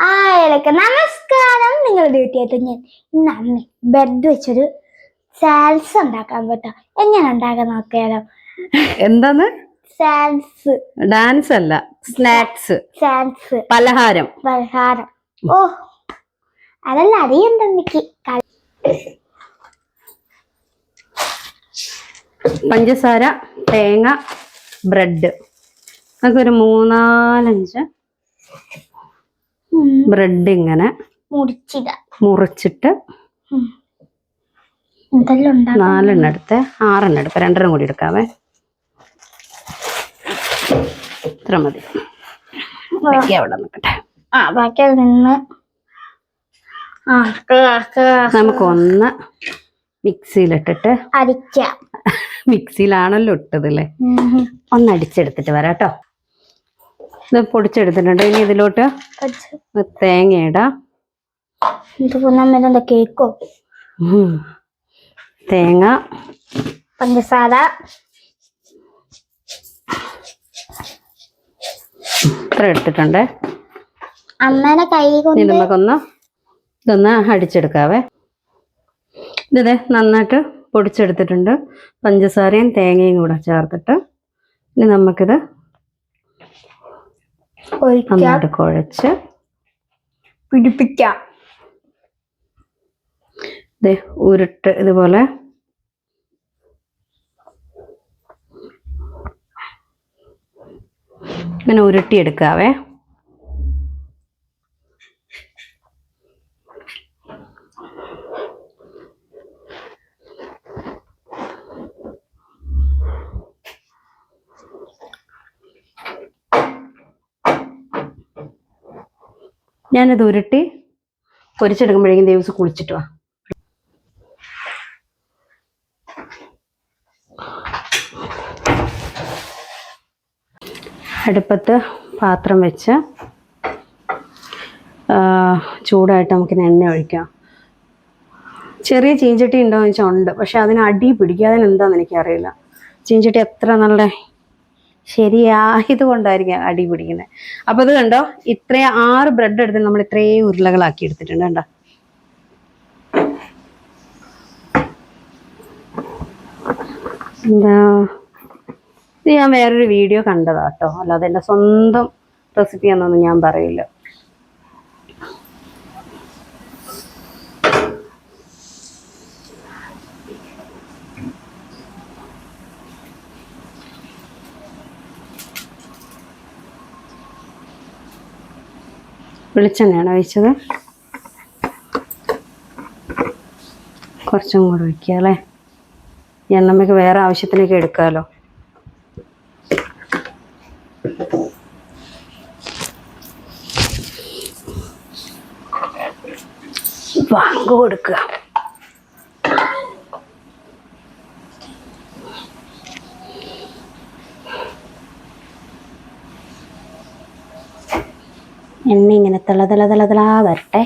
ആയാലൊക്കെ നമസ്കാരം. നിങ്ങളുടെ വീട്ടിലെത്തും ഞാൻ ഇന്ന് അമ്മ ബെഡ് വെച്ചൊരു സാൽസ് ഉണ്ടാക്കാൻ പറ്റാം എങ്ങനെ ഉണ്ടാക്കാൻ നോക്കിയാലോ? എന്താന്ന്? സാൽസ് ഡാൻസ് അല്ല സ്നാക്സ് സാൽസ് പലഹാരം. പലഹാരം. ഓ അതല്ല അറിയണ്ടെനിക്ക് പഞ്ചസാര തേങ്ങ ബ്രെഡ് നമുക്കൊരു മൂന്നാലഞ്ച് ബ്രെഡ് ഇങ്ങനെ മുറിച്ചിട മുറിച്ചിട്ട് നാലെണ്ണം എടുത്ത് ആറെണ്ണം എടുക്കാം രണ്ടെണ്ണം കൂടി എടുക്കാവേ. ഇത്ര മതി. ബാക്കി അവിടെ നിൽക്കട്ടെ. ആ ബാക്കി നിന്ന് ആ ക- ക- നമുക്കൊന്ന് മിക്സിയിലിട്ടിട്ട് അരിക്കാം മിക്സിയിലാണല്ലോ ഇട്ടത് അല്ലേ ഒന്ന് അടിച്ചെടുത്തിട്ട് വരാട്ടോ ഇത് പൊടിച്ചെടുത്തിട്ടുണ്ട്. ഇനി ഇതിലോട്ട് തേങ്ങ ഇടാം കേക്കോ? തേങ്ങ. പഞ്ചസാര. ഇത്ര ഇട്ടിട്ടുണ്ട് അമ്മേനെ കൈ കൊണ്ട് നമുക്കൊന്ന് ഇതൊന്ന് അടിച്ചെടുക്കാവേ. ഇതേ നന്നായിട്ട് പൊടിച്ചെടുത്തിട്ടുണ്ട്. പഞ്ചസാരയും തേങ്ങയും കൂടെ ചേർത്തിട്ട്. ഇനി നമുക്കിത് നന്നായിട്ട് കുഴച്ച് പിടിപ്പിക്കാം. ഉരുട്ട് ഇതുപോലെ. ഇങ്ങനെ ഉരുട്ടിയെടുക്കാവേ. ഞാനിത് ഉരുട്ടി പൊരിച്ചെടുക്കുമ്പോഴേക്കും ദേവസ് കുളിച്ചിട്ട് വാ. അടുപ്പത്ത് പാത്രം വെച്ച് ചൂടായിട്ട് നമുക്ക് എണ്ണ ഒഴിക്കാം. ചെറിയ ചീഞ്ചട്ടി ഉണ്ടോ എന്ന് വെച്ചാൽ ഉണ്ട്. പക്ഷെ അതിന് അടി പിടിക്കുക എന്താണെന്ന് എനിക്കറിയില്ല. ചീഞ്ചട്ടി എത്ര നല്ല ശരിയായത് കൊണ്ടായിരിക്കും അടി പിടിക്കുന്നത് അപ്പോൾ ഇത് കണ്ടോ? ഇത്രയും ആറ് ബ്രെഡ് എടുത്ത് നമ്മൾ ഇത്രയും ഉരുളകളാക്കി എടുത്തിട്ടുണ്ട് കണ്ടോ? എന്താ? ഇത് ഞാൻ വേറൊരു വീഡിയോ കണ്ടതാട്ടോ അല്ലാതെ എന്റെ സ്വന്തം റെസിപ്പി എന്നൊന്നും ഞാൻ പറയില്ല. വെളിച്ചെണ്ണയാണ് ഒഴിച്ചത്. കുറച്ചും കൂടെ ഒഴിക്കുക അല്ലേ? എണ്ണ എണ്ണമ്മയ്ക്ക് വേറെ ആവശ്യത്തിനൊക്കെ എടുക്കാമല്ലോ വാങ്ങ കൊടുക്കുക. എണ്ണ ഇങ്ങനെ തിള തിള തിള തിള വരട്ടെ.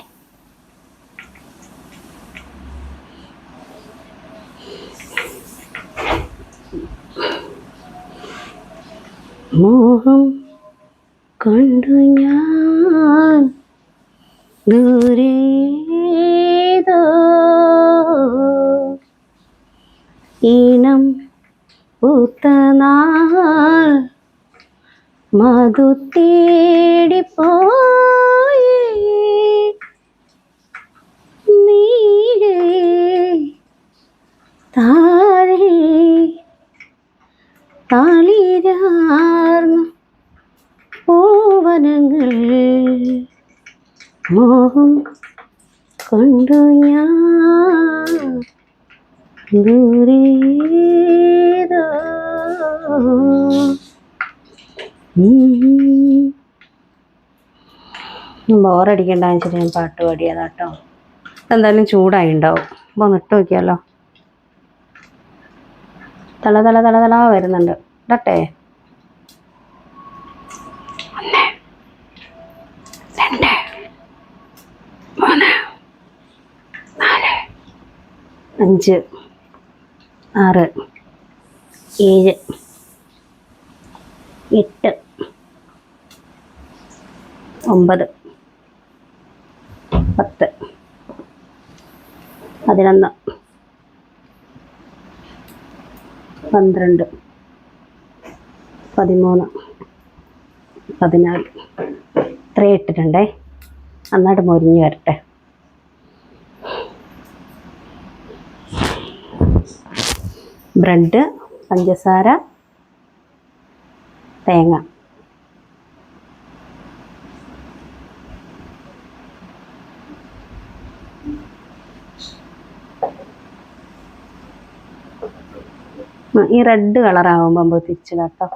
മോഹം കണ്ടു ഞാൻ ദൂരേതോ ഈണം പൂത്തനാൾ മധു തേടിപ്പോയി മോഹം കൊണ്ടു ഞാൻ ദൂരേതോ? ബോറടിക്കണ്ടെന്ന് ഞാൻ പാട്ട് പാടിയതാ കേട്ടോ എന്തായാലും ചൂടായി ഉണ്ടാവും അപ്പോൾ ഒന്ന് ഇട്ട് നോക്കിയാലോ. തല തല തല തല വരുന്നുണ്ട്. ഇടട്ടെ ഒന്ന് രണ്ട് മൂന്ന് നാല് അഞ്ച് ആറ് ഏഴ് എട്ട് ഒമ്പത് പത്ത് പതിനൊന്ന് പന്ത്രണ്ട് പതിമൂന്ന് പതിനാല്. ഇത്രയും ഇട്ടിട്ടുണ്ടേ? നന്നായിട്ട് മൊരിഞ്ഞ് വരട്ടെ. ബ്രെഡ് പഞ്ചസാര തേങ്ങ. ഈ റെഡ് കളറാകുമ്പോൾ നമ്മൾ തിരിച്ചിടാം കേട്ടോ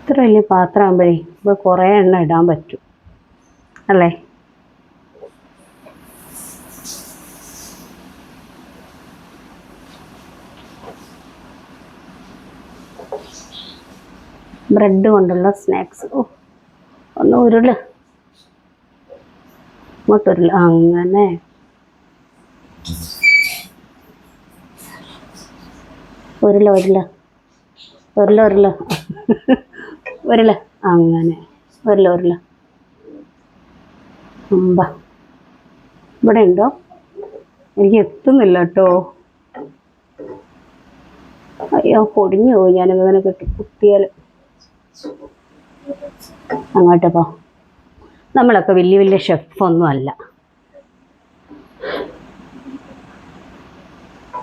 ഇത്ര വലിയ പാത്രം ആകുമ്പോഴേ ഇപ്പോൾ കുറേ എണ്ണ ഇടാൻ പറ്റും. അല്ലേ? ബ്രെഡ് കൊണ്ടുള്ള സ്നാക്സ്. ഓ ഒന്ന് ഉരുൾ. ഇങ്ങോട്ടുരുൾ അങ്ങനെ. ഉരുള ഉരുള. ഉരുള ഉരുള. ഉരുള അങ്ങനെ വരില്ല വരില്ല. ഇവിടെ ഉണ്ടോ? എനിക്ക് എത്തുന്നില്ല കേട്ടോ. അയ്യോ പൊടിഞ്ഞു പോയി. ഞാനിങ്ങനെ കെട്ടി കുത്തിയാൽ അങ്ങോട്ടപ്പോ നമ്മളൊക്കെ വലിയ വലിയ ഷെഫൊന്നും അല്ല.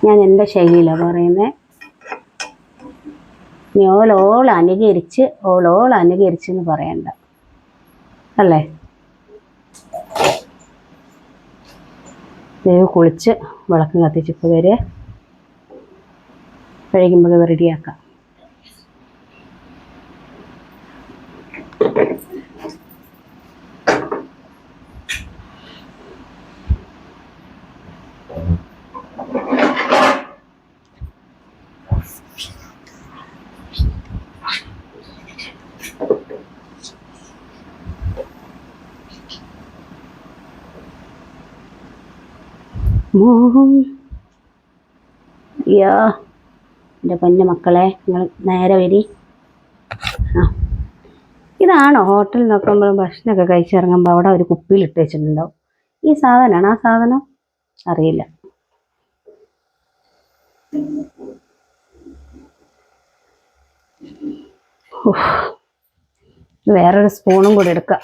ഞാൻ എന്റെ ശൈലിയിലാണ് പറയുന്നത് നീ ഓലോൾ അനുകരിച്ച് ഓലോൾ അനുകരിച്ച് എന്ന് പറയണ്ട. അല്ലേ? ദൈവ കുളിച്ച് വിളക്കം കത്തിച്ചിപ്പോൾ വരെ കഴിക്കുമ്പോൾ റെഡിയാക്കാം മോഹം അയ്യോ എന്റെ പൊന്നു മക്കളെ നിങ്ങൾ നേരെ വരി. ആ. ഇതാണ് ഹോട്ടലിൽ നോക്കുമ്പോൾ ഭക്ഷണമൊക്കെ കഴിച്ചിറങ്ങുമ്പോൾ അവിടെ ഒരു കുപ്പിയിൽ ഇട്ട് വെച്ചിട്ടുണ്ടാവും. ഈ സാധനമാണ്? ആ സാധനം? അറിയില്ല. വേറൊരു സ്പൂണും കൂടി എടുക്കാം.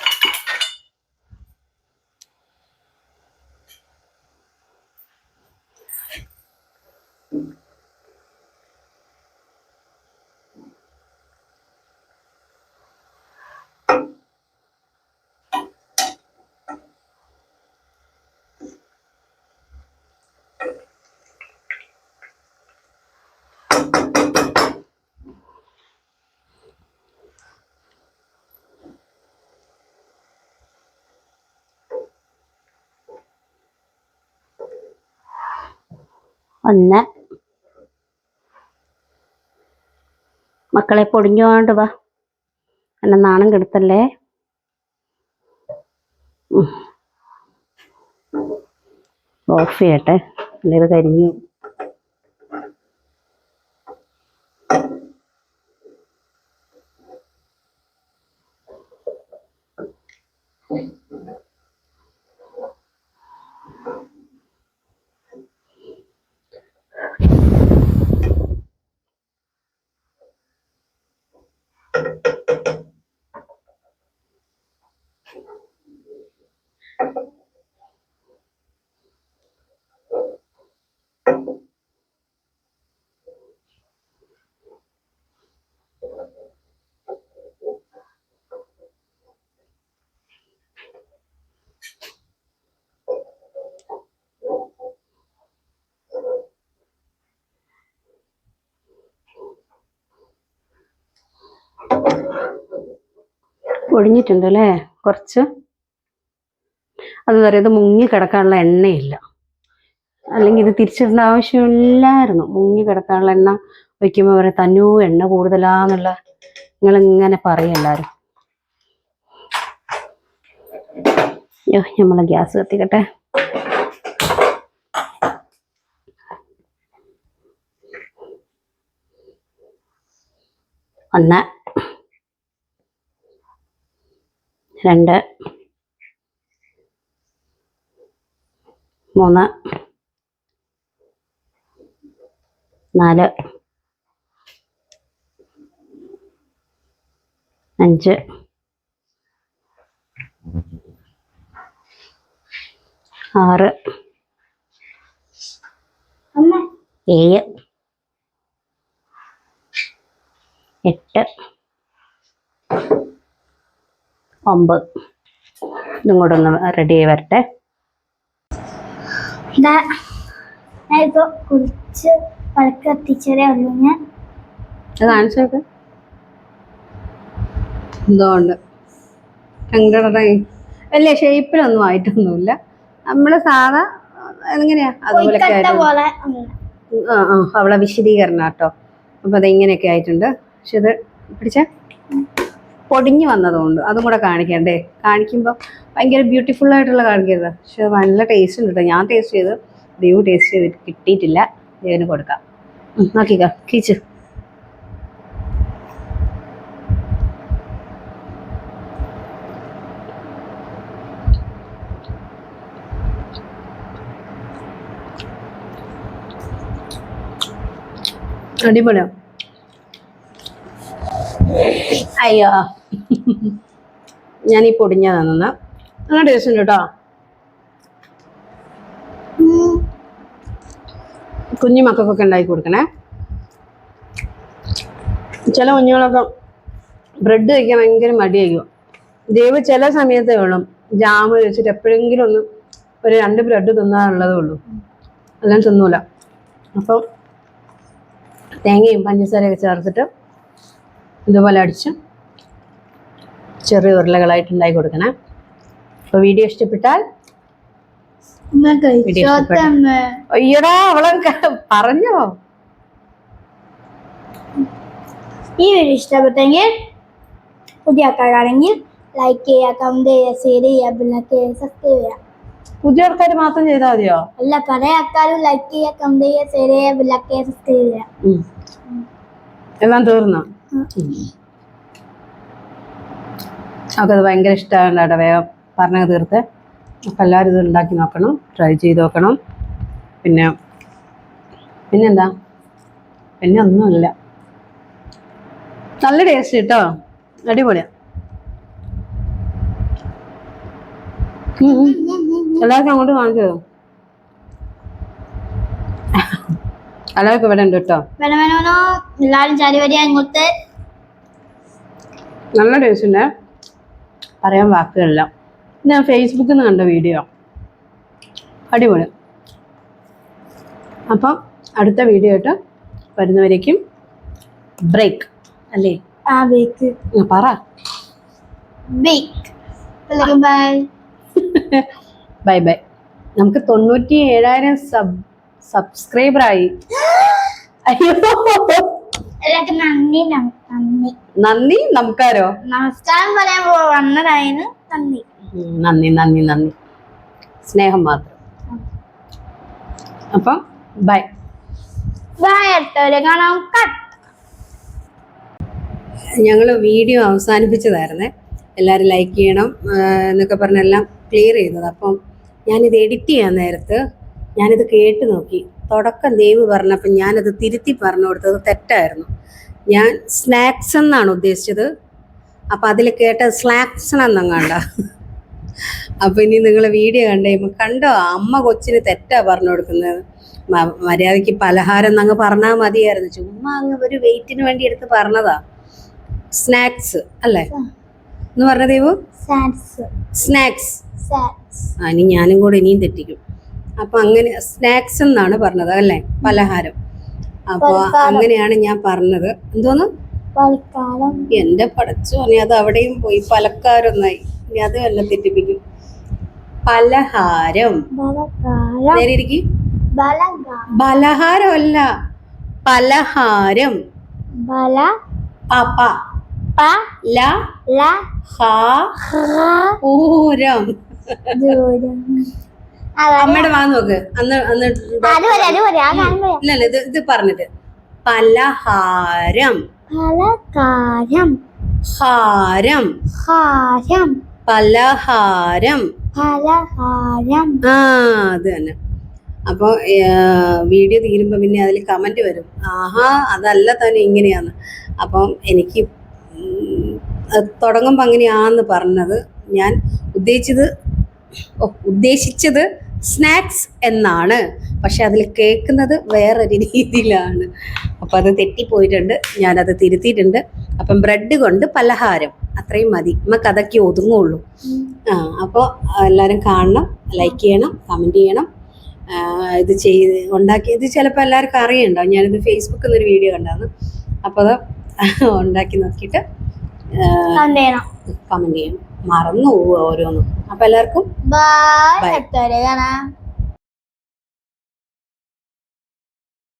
ഒന്ന്. മക്കളെ പൊടിഞ്ഞോണ്ട് വാ. എന്നെ നാണം കെടുത്തല്ലേ. ഓഫ് ചെയ്യട്ടെ. അല്ലെങ്കിൽ കരിഞ്ഞു ഒഴിഞ്ഞിട്ടുണ്ട് അല്ലേ കുറച്ച് അത് പറയുന്നത് മുങ്ങി കിടക്കാനുള്ള എണ്ണയില്ല. അല്ലെങ്കിൽ ഇത് തിരിച്ചിടേണ്ട ആവശ്യമില്ലായിരുന്നു. മുങ്ങി കിടക്കാനുള്ള എണ്ണ വയ്ക്കുമ്പോൾ പറയാം തന്നൂ എണ്ണ കൂടുതലാന്നുള്ള. നിങ്ങൾ ഇങ്ങനെ പറയും എല്ലാവരും. അയ്യോ നമ്മളെ ഗ്യാസ് കത്തിക്കട്ടെ. ഒന്ന് രണ്ട് മൂന്ന് നാല് അഞ്ച്. ആറ്. ഏഴ്. എട്ട്. ഒമ്പത് ഇതും കൂടെ ഒന്ന് റെഡി ആയി വരട്ടെ. ഇതാ ഞാനിപ്പോ കുളിച്ച് പഴക്കം എത്തിച്ചതേ ഉള്ളൂ ഞാൻ. കാണിച്ചോക്ക് എന്തുകൊണ്ട് കണ്ടടേ വലിയ ഷേപ്പിലൊന്നും ആയിട്ടൊന്നുമില്ല. നമ്മൾ സാധാ എങ്ങനെയാ? അതുപോലെ ആ ആ അവളെ വിശദീകരണം കേട്ടോ. അപ്പൊ അത് ഇങ്ങനെയൊക്കെ ആയിട്ടുണ്ട്. പക്ഷെ ഇത് പിടിച്ച. പൊടിഞ്ഞു വന്നതുകൊണ്ട് അതും കൂടെ കാണിക്കണ്ടേ കാണിക്കുമ്പോൾ ഭയങ്കര ബ്യൂട്ടിഫുൾ ആയിട്ടുള്ള കാണിക്കരുത്. പക്ഷെ നല്ല ടേസ്റ്റ് ഉണ്ട് കേട്ടോ ഞാൻ ടേസ്റ്റ് ചെയ്ത് ദൈവം ടേസ്റ്റ് ചെയ്ത് കിട്ടിയിട്ടില്ല. ദൈവന് കൊടുക്കാം. നോക്കിക്കോ അടിപൊളിയാണ് അടിപൊളിയോ. അയ്യോ. ഞാൻ ഈ പൊടിഞ്ഞ തന്ന നല്ല ടേസ്റ്റ് ഉണ്ട് കേട്ടോ. കുഞ്ഞു മക്കൾക്കൊക്കെ ഉണ്ടാക്കി കൊടുക്കണേ. ചില കുഞ്ഞുങ്ങളൊക്കെ ബ്രെഡ് കഴിക്കാൻ ഭയങ്കര മടിയായിരിക്കും. ദൈവം ചില സമയത്തേ ഉള്ളൂ ജാമ് വെച്ചിട്ട് എപ്പോഴെങ്കിലും ഒന്ന് ഒരു രണ്ട് ബ്രെഡ് തിന്നാനുള്ളതേ ഉള്ളൂ. എല്ലാം തിന്നൂല. അപ്പം തേങ്ങയും പഞ്ചസാരയൊക്കെ ചേർത്തിട്ട് ഇതുപോലെ അടിച്ച് ചെറിയ ഉരുളകളായിട്ട് ഉണ്ടാക്കി കൊടുക്കണേ. അപ്പോൾ വീഡിയോ ഇഷ്ടപ്പെട്ടാൽ അയ്യടാ അവളെ പറഞ്ഞോ. ഈ വീഡിയോ ഇഷ്ടപ്പെട്ടെങ്കിൽ പുതിയ ആൾക്കാരാണെങ്കിൽ ലൈക്ക് ചെയ്യുക കമന്റ് ചെയ്യുക ഷെയർ ചെയ്യുക പിന്നെ സബ്സ്ക്രൈബ് ചെയ്യുക. പുതിയ ആൾക്കാർ മാത്രം ചെയ്താൽ മതിയോ? അല്ല പല ആൾക്കാരും ലൈക്ക് ചെയ്യുക കമന്റ് ചെയ്യുക ഷെയർ ചെയ്യുക പിന്നെ സബ്സ്ക്രൈബ് ചെയ്യുക. എന്നാ എല്ലാം തീർന്നോ? അവൾക്കത് ഭയങ്കര ഇഷ്ടമാണ് വേഗം പറഞ്ഞത് തീർത്ത്. അപ്പം എല്ലാവരും ഇത് ഉണ്ടാക്കി നോക്കണം. ട്രൈ ചെയ്ത് നോക്കണം. പിന്നെ പിന്നെന്താ? പിന്നെ ഒന്നുമില്ല. നല്ല ടേസ്റ്റ് കേട്ടോ അടിപൊളിയാ. ഉം, ഉം. എല്ലാവർക്കും അങ്ങോട്ട് കാണിച്ചോ? എല്ലാവർക്കും ഇവിടെ ഉണ്ട് കേട്ടോ. എല്ലാവരും ചാടി അങ്ങോട്ട് നല്ല ടേസ്റ്റ് ഉണ്ട്. പറയാൻ വാക്കുകളില്ല. ഞാൻ ഫേസ്ബുക്കിൽ നിന്ന് കണ്ട വീഡിയോ അടിപൊളി. അപ്പം അടുത്ത വീഡിയോ ആയിട്ട് വരുന്നവരേക്കും ബ്രേക്ക് അല്ലേ? ആ ബേക്ക് പറ. ബേക്ക് ബൈ ബൈ ബൈ നമുക്ക് തൊണ്ണൂറ്റി ഏഴായിരം സബ് സബ്സ്ക്രൈബറായി. അയ്യോ. നന്ദി നമസ്കാരോ? നമസ്കാരം പറയാൻ വന്നതായിരുന്നു നന്ദി. നന്ദി നന്ദി നന്ദി. സ്നേഹം മാത്രം. അപ്പം ബൈ. ബൈ അടുത്തവരെ കാണാം. കട്ട്. ഞങ്ങൾ വീഡിയോ അവസാനിപ്പിച്ചതായിരുന്നേ. എല്ലാവരും ലൈക്ക് ചെയ്യണം എന്നൊക്കെ പറഞ്ഞെല്ലാം ക്ലിയർ ചെയ്തത്. അപ്പം ഞാനിത് എഡിറ്റ് ചെയ്യാൻ നേരത്ത് ഞാനിത് കേട്ട് നോക്കി. തുടക്കം ദേവ് പറഞ്ഞപ്പോൾ ഞാനത് തിരുത്തി പറഞ്ഞു കൊടുത്തത് തെറ്റായിരുന്നു. ഞാൻ സ്നാക്സ് എന്നാണ് ഉദ്ദേശിച്ചത്. അപ്പം അതിൽ കേട്ട സ്നാക്സ് എന്നെങ്ങാണ്ട. അപ്പം ഇനി നിങ്ങൾ വീഡിയോ കണ്ടു കഴിയുമ്പോൾ കണ്ടോ അമ്മ കൊച്ചിന് തെറ്റാ പറഞ്ഞു കൊടുക്കുന്നത്. മര്യാദയ്ക്ക് പലഹാരം എന്നങ്ങ് പറഞ്ഞാൽ മതിയായിരുന്നു. ചുമ്മാ അങ്ങ് ഒരു വെയിറ്റിന് വേണ്ടി എടുത്ത് പറഞ്ഞതാ. സ്നാക്സ് അല്ലേ? എന്ന് പറഞ്ഞ ദൈവം? സ്നാക്സ് ആ ഇനി ഞാനും കൂടെ ഇനിയും തെറ്റിക്കും. അപ്പൊ അങ്ങനെ സ്നാക്സ് എന്നാണ് പറഞ്ഞത് അല്ലേ? പലഹാരം. അപ്പോൾ അങ്ങനെയാണ് ഞാൻ പറഞ്ഞത്. എന്തോന്ന്? എന്റെ പടച്ചു നീ അത് അവിടെയും പോയി പലക്കാരൊന്നായി. ഇനി അത് വല്ല തെറ്റിപ്പിക്കും. പലഹാരം. ബലഹാരമല്ല പലഹാരം. പൂരം അമ്മയുടെ വാ നോക്ക്. അന്ന് അന്ന് അത് വരെ അത് വരെ ആ കാണുമ്പോ. ഇല്ല ഇല്ല, ഇത് ഇത് പറഞ്ഞിട്ട്. പലഹാരം. പലഹാരം ഹാരം. ഹാരം. പലഹാരം. പലഹാരം. ആ അത് തന്നെ. അപ്പോൾ വീഡിയോ തീരുമ്പോൾ പിന്നെ അതിൽ കമന്റ് വരും. ആഹാ അതല്ല തന്നെ ഇങ്ങനെയാന്ന് അപ്പം എനിക്ക് തുടങ്ങുമ്പോ തുടങ്ങുമ്പോൾ അങ്ങനെയാന്ന് പറഞ്ഞത് ഞാൻ ഉദ്ദേശിച്ചത് ഉദ്ദേശിച്ചത് സ്നാക്സ് എന്നാണ്. പക്ഷെ അതിൽ കേൾക്കുന്നത് വേറൊരു രീതിയിലാണ്. അപ്പം അത് തെറ്റിപ്പോയിട്ടുണ്ട്. ഞാനത് തിരുത്തിയിട്ടുണ്ട്. അപ്പം ബ്രെഡ് കൊണ്ട് പലഹാരം. അത്രയും മതി. നമുക്ക് അതൊക്കെ ഒതുങ്ങുള്ളൂ. ആ അപ്പോൾ എല്ലാവരും കാണണം ലൈക്ക് ചെയ്യണം കമന്റ് ചെയ്യണം. ഇത് ചെയ്ത് ഉണ്ടാക്കി ഇത് ചിലപ്പോൾ എല്ലാവർക്കും അറിയണ്ടാവും ഞാനിത് ഫേസ്ബുക്കിൽ നിന്നൊരു വീഡിയോ കണ്ടായിരുന്നു. അപ്പോൾ അത് ഉണ്ടാക്കി നോക്കിയിട്ട് കമന്റ് ചെയ്യണം. മറന്നു പോവുക ഓരോന്നും. അപ്പൊ എല്ലാവർക്കും ബൈ കാണാം.